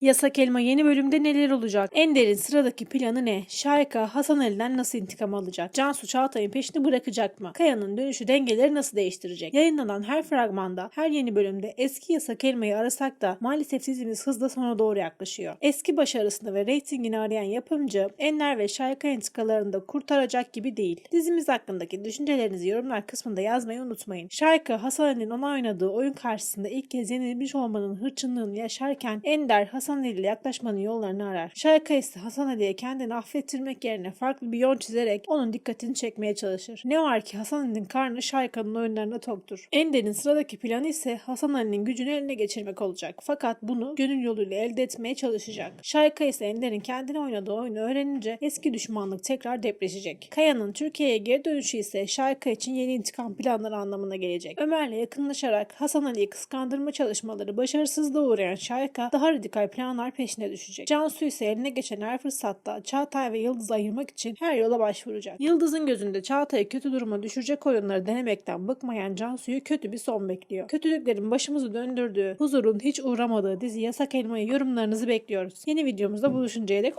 Yasak Elma yeni bölümde neler olacak? Ender'in sıradaki planı ne? Şayka Hasan Ali'den nasıl intikam alacak? Cansu Çağatay'ın peşini bırakacak mı? Kaya'nın dönüşü dengeleri nasıl değiştirecek? Yayınlanan her fragmanda, her yeni bölümde eski Yasak Elma'yı arasak da maalesef dizimiz hızla sona doğru yaklaşıyor. Eski başarısını ve reytingini arayan yapımcı Ender ve Şayka intikalarını da kurtaracak gibi değil. Dizimiz hakkındaki düşüncelerinizi yorumlar kısmında yazmayı unutmayın. Şayka Hasan Ali'nin ona oynadığı oyun karşısında ilk kez yenilmiş olmanın hırçınlığını yaşarken Ender Hasan Ali ile yaklaşmanın yollarını arar. Şayka ise Hasan Ali'ye kendini affettirmek yerine farklı bir yol çizerek onun dikkatini çekmeye çalışır. Ne var ki Hasan Ali'nin karnı Şayka'nın oyunlarına toktur. Ender'in sıradaki planı ise Hasan Ali'nin gücünü eline geçirmek olacak. Fakat bunu gönül yoluyla elde etmeye çalışacak. Şayka ise Ender'in kendine oynadığı oyunu öğrenince eski düşmanlık tekrar depreşecek. Kaya'nın Türkiye'ye geri dönüşü ise Şayka için yeni intikam planları anlamına gelecek. Ömer'le yakınlaşarak Hasan Ali'yi kıskandırma çalışmaları başarısızlığa uğrayan Şayka daha radikal planlar peşine düşecek. Cansu ise eline geçen her fırsatta Çağatay ve Yıldız'ı ayırmak için her yola başvuracak. Yıldız'ın gözünde Çağatay'ı kötü duruma düşürecek oyunları denemekten bıkmayan Cansu'yu kötü bir son bekliyor. Kötülüklerin başımızı döndürdüğü, huzurun hiç uğramadığı dizi Yasak Elma'yı yorumlarınızı bekliyoruz. Yeni videomuzda buluşuncaya dek